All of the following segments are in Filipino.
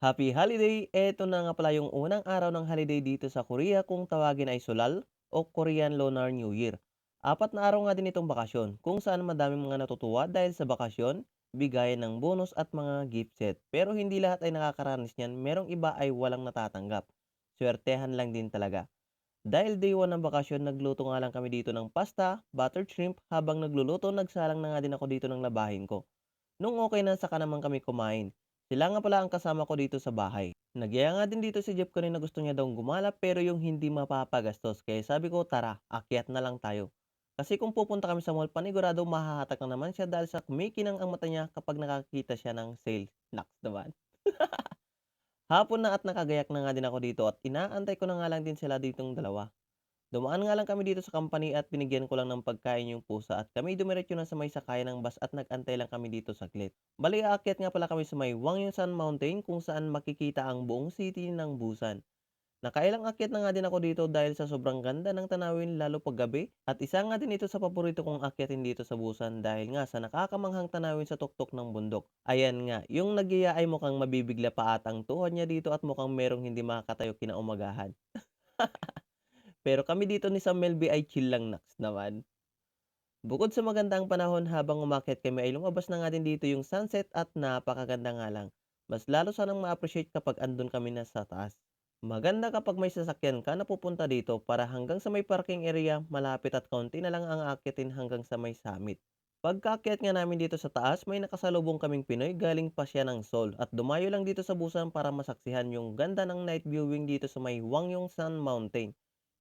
Happy holiday! Eto na nga pala yung unang araw ng holiday dito sa Korea kung tawagin ay Solal o Korean Lunar New Year. Apat na araw nga din itong bakasyon kung saan madaming mga natutuwa dahil sa bakasyon, bigayan ng bonus at mga gift set. Pero hindi lahat ay nakakaranas niyan, merong iba ay walang natatanggap. Swertehan lang din talaga. Dahil day 1 ng bakasyon, nagluto nga lang kami dito ng pasta, buttered shrimp, habang nagluluto, nagsalang na nga din ako dito ng labahin ko. Nung okay na saka naman kami kumain. Sila nga pala ang kasama ko dito sa bahay. Nagyaya nga din dito si Jeff kanina gusto niya daw gumala pero yung hindi mapapagastos. Kaya sabi ko tara, akyat na lang tayo. Kasi kung pupunta kami sa mall, panigurado mahahatak na naman siya dahil sa kumikinang ang mata niya kapag nakakita siya ng sale. Naks naman. Hapon na at nakagayak na nga din ako dito at inaantay ko na nga lang din sila ditong dalawa. Dumaan nga lang kami dito sa company at binigyan ko lang ng pagkain yung pusa at kami dumiretso na sa may sakayan ng bus at nagantay lang kami dito saglit. Bali aakyat nga pala kami sa may Wangyongsan Mountain kung saan makikita ang buong city ng Busan. Nakailang akyat na nga din ako dito dahil sa sobrang ganda ng tanawin lalo pag gabi at isa nga din ito sa paborito kong akyatin dito sa Busan dahil nga sa nakakamanghang tanawin sa tuktok ng bundok. Ayan nga, yung nagyaya ay mukhang mabibigla pa at ang tuhod niya dito at mukhang merong hindi makakatayo kinaumagahan. Pero kami dito ni Sam Melby ay chill lang naks naman. Bukod sa magandang panahon habang umakyat kami ay lumabas na nga din dito yung sunset at napakaganda nga lang. Mas lalo sanang ma-appreciate kapag andun kami na sa taas. Maganda kapag may sasakyan ka na pupunta dito para hanggang sa may parking area malapit at konti na lang ang aakyatin hanggang sa may summit. Pagkaakyat nga namin dito sa taas, may nakasalubong kaming Pinoy galing pa siya ng Seoul at dumayo lang dito sa Busan para masaksihan yung ganda ng night viewing dito sa may Wangyongsan Mountain.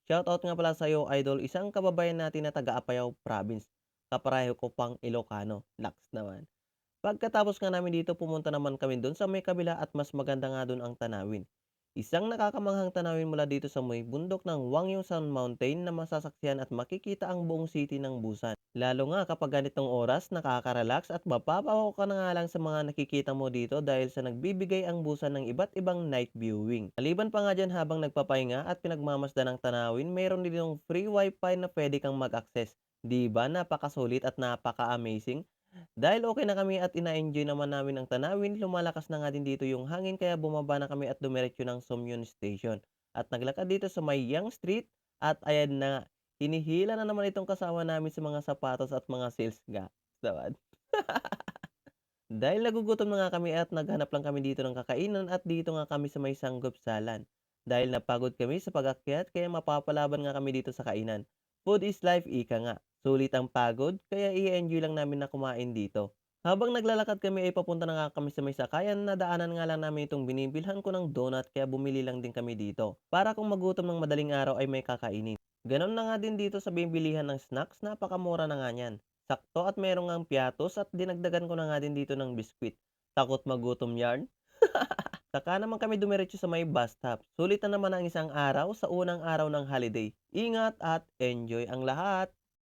Shoutout nga pala sa'yo, Idol, isang kababayan natin na taga-Apayao Province. Kapareho ko pang Ilocano. Laks naman. Pagkatapos nga namin dito, pumunta naman kami doon sa may kabila at mas maganda nga doon ang tanawin. Isang nakakamanghang tanawin mula dito sa may bundok ng Wangyongsan Mountain na masasaksihan at makikita ang buong city ng Busan. Lalo nga kapag ganitong oras, nakaka-relax at mapapawaw ka na nga lang sa mga nakikita mo dito dahil sa nagbibigay ang Busan ng iba't ibang night viewing. Maliban pa nga dyan habang nagpapahinga at pinagmamasdan ng tanawin, mayroon din yung free wifi na pwede kang mag-access. Di ba napakasulit at napaka-amazing? Dahil okay na kami at ina-enjoy naman namin ang tanawin, lumalakas na nga din dito yung hangin kaya bumaba na kami at dumiretso ng Sumyun Station. At naglakad dito sa may Yang Street at ayan na hinihila na naman itong kasama namin sa mga sapatos at mga sales ga. Naman. Dahil nagugutom na nga kami at naghanap lang kami dito ng kakainan at dito nga kami sa may sanggupsalan. Dahil napagod kami sa pag-akyat kaya mapapalaban nga kami dito sa kainan. Food is life, ika nga. Sulit ang pagod, kaya i-enjoy lang namin na kumain dito. Habang naglalakad kami ay papunta na nga kami sa may sakayan, nadaanan nga lang namin itong binibilhan ko ng donut kaya bumili lang din kami dito. Para kung magutom ng madaling araw ay may kakainin. Ganon na nga din dito sa bibilihan ng snacks, napakamura na nga niyan. Sakto at merong ang piatos at dinagdagan ko na nga din dito ng biskwit. Takot magutom yarn? Saka naman kami dumiretso sa may bus stop. Sulit na naman ang isang araw sa unang araw ng holiday. Ingat at enjoy ang lahat!